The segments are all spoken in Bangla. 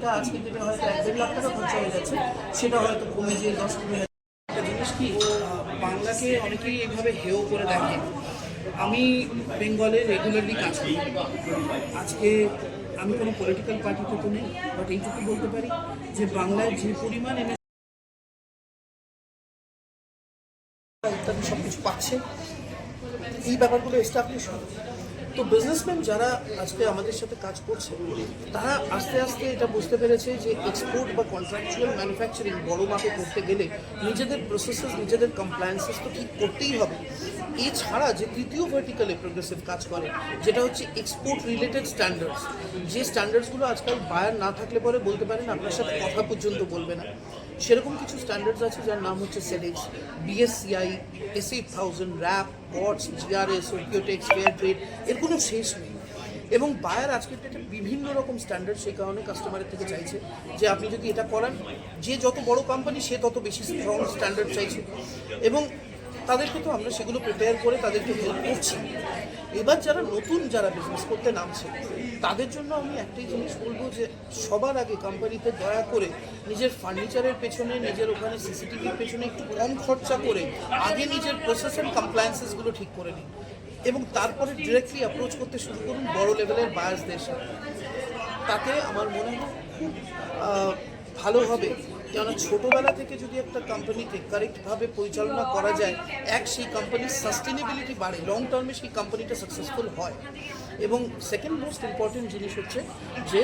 যেটা আজকে যেটা হয়তো এক দেড় লাখ টাকা খরচা হয়ে যাচ্ছে সেটা হয়তো কমে যেয়ে দশ হাজার। একটা জিনিস কি, বাংলাকে অনেকেই এভাবে হেও করে দেখে। আমি বেঙ্গলে রেগুলারলি কাজ করি। আজকে আমি কোনো পলিটিক্যাল পার্টিতে তো নেই বাট এইটুকু বলতে পারি যে বাংলায় যে পরিমাণ এনে ইত্যাদি সব কিছু পাচ্ছে, এই ব্যাপারগুলো এস্টাবলিশ হয়। তো বিজনেসম্যান যারা আজকে আমাদের সাথে কাজ করছে, তারা আস্তে আস্তে এটা বুঝতে পেরেছে যে এক্সপোর্ট বা কন্ট্রাকচুয়াল ম্যানুফ্যাকচারিং বড় মাপে করতে গেলে নিজেদের প্রসেসেস নিজেদের কমপ্লায়েন্সেস তো ঠিক করতেই হবে। এছাড়া যে তৃতীয় ভার্টিক্যালে প্রোগ্রেসিভ কাজ করে, যেটা হচ্ছে এক্সপোর্ট রিলেটেড স্ট্যান্ডার্ডস যে স্ট্যান্ডার্ডসগুলো আজকাল বায়ার না থাকলে পরে বলতে পারেন আপনার সাথে কথা পর্যন্ত বলবে না। সেরকম কিছু স্ট্যান্ডার্ডস আছে যার নাম হচ্ছে Sedex BSCI S thousand WRAP কটস GRS Oeko Tex fair trade এর কোনো শেষ নেই। এবং বায়ার আজকের ডেটে বিভিন্ন রকম স্ট্যান্ডার্ড সেই কারণে কাস্টমারের থেকে চাইছে যে আপনি যদি এটা করান, যে যত বড় কোম্পানি সে তত বেশি স্ট্রং স্ট্যান্ডার্ড চাইছে। এবং তাদেরকে তো আমরা সেগুলো প্রিপেয়ার করে তাদেরকে হেল্প করছি। এবার যারা নতুন যারা বিজনেস করতে নামছে, তাদের জন্য আমি একটাই জিনিস বলব যে সবার আগে কোম্পানিতে দয়া করে নিজের ফার্নিচারের পেছনে, নিজের ওখানে সিসিটিভির পেছনে একটু কম খরচা করে আগে নিজের প্রসেস অ্যান্ড কমপ্লায়েন্সেসগুলো ঠিক করে নিন এবং তারপরে ডিরেক্টলি অ্যাপ্রোচ করতে শুরু করুন বড় লেভেলের বায়াসদের সাথে। তাতে আমার মনে হয় খুব ভালো হবে। কেননা ছোটোবেলা থেকে যদি একটা কোম্পানিকে কারেক্টভাবে পরিচালনা করা যায়, এক সেই কোম্পানির সাস্টেনেবিলিটি বাড়ে লং টার্মে সেই কোম্পানিটা সাকসেসফুল হয়। এবং সেকেন্ড মোস্ট ইম্পর্টেন্ট জিনিস হচ্ছে যে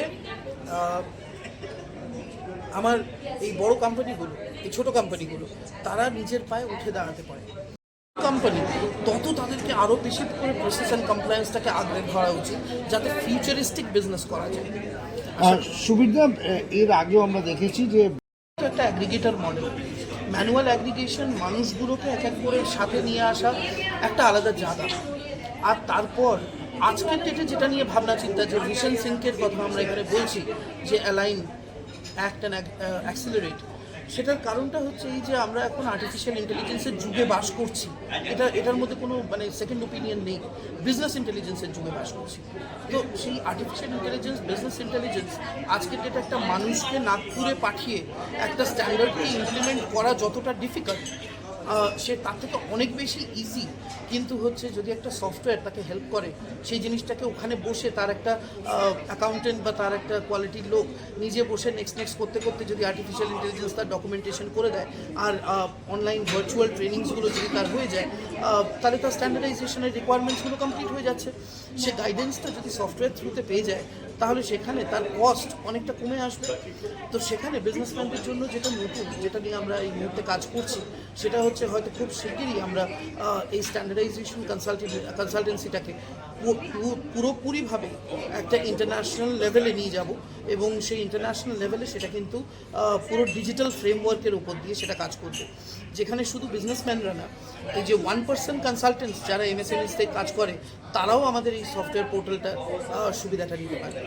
আমার এই বড় কোম্পানিগুলো এই ছোট কোম্পানিগুলো তারা নিজের পায়ে উঠে দাঁড়াতে পারে। কোম্পানি তত তাদেরকে আরও বেশি করে প্রসেস অ্যান্ড কমপ্লায়েন্সটাকে আগলে ধরা উচিত, যাতে ফিউচারিস্টিক বিজনেস করা যায়। আর সুবিধা এর আগেও আমরা দেখেছি যে একটা অ্যাগ্রিগেটর মডেল ম্যানুয়াল অ্যাগ্রিগেশন মানুষগুলোকে এক এক করে সাথে নিয়ে আসা একটা আলাদা জায়গা আর তারপর আজকের ডেটে যেটা নিয়ে ভাবনা চিন্তা, যে ভিশন সিঙ্কের কথা আমরা এখানে বলছি, যে অ্যালাইন অ্যাক্ট অ্যান্ড অ্যাক্সিলারেট সেটার কারণটা হচ্ছে এই যে আমরা এখন আর্টিফিশিয়াল ইন্টেলিজেন্সের যুগে বাস করছি। এটা, এটার মধ্যে কোনো মানে সেকেন্ড ওপিনিয়ন নেই। বিজনেস ইন্টেলিজেন্সের যুগে বাস করছি। তো সেই আর্টিফিশিয়াল ইন্টেলিজেন্স বিজনেস ইন্টেলিজেন্স আজকের ডেটে একটা মানুষকে নাগপুরে পাঠিয়ে একটা স্ট্যান্ডার্ডকে ইমপ্লিমেন্ট করা যতটা ডিফিকাল্ট সে তার থেকে অনেক বেশি ইজি কিন্তু হচ্ছে যদি একটা সফটওয়্যার তাকে হেল্প করে, সেই জিনিসটাকে ওখানে বসে তার একটা অ্যাকাউন্টেন্ট বা তার একটা কোয়ালিটির লোক নিজে বসে নেক্সট নেক্সট করতে করতে যদি আর্টিফিশিয়াল ইন্টেলিজেন্স তার ডকুমেন্টেশন করে দেয়, আর অনলাইন ভার্চুয়াল ট্রেনিংসগুলো যদি তার হয়ে যায় তাহলে তার স্ট্যান্ডার্ডাইজেশনের রিকোয়ারমেন্টসগুলো কমপ্লিট হয়ে যাচ্ছে। সে গাইডেন্সটা যদি সফটওয়্যার থ্রুতে পেয়ে যায়, তাহলে সেখানে তার কস্ট অনেকটা কমে আসবে। তো সেখানে বিজনেসম্যানদের জন্য যেটা নতুন, যেটা নিয়ে আমরা এই মুহূর্তে কাজ করছি, সেটা হচ্ছে হয়তো খুব শিগগিরই আমরা এই স্ট্যান্ডার্ডাইজেশন কনসালটেন্সিটাকে পুরোপুরিভাবে একটা ইন্টারন্যাশনাল লেভেলে নিয়ে যাব এবং সেই ইন্টারন্যাশনাল লেভেলে সেটা কিন্তু পুরো ডিজিটাল ফ্রেমওয়ার্কের উপর দিয়ে সেটা কাজ করবে। যেখানে শুধু বিজনেসম্যানরা না, এই যে ওয়ান পার্সেন্ট কনসালটেন্টস যারা এমএসএমএসতে কাজ করে, তারাও আমাদের এই সফটওয়্যার পোর্টালটা সুবিধাটা নিতে পারে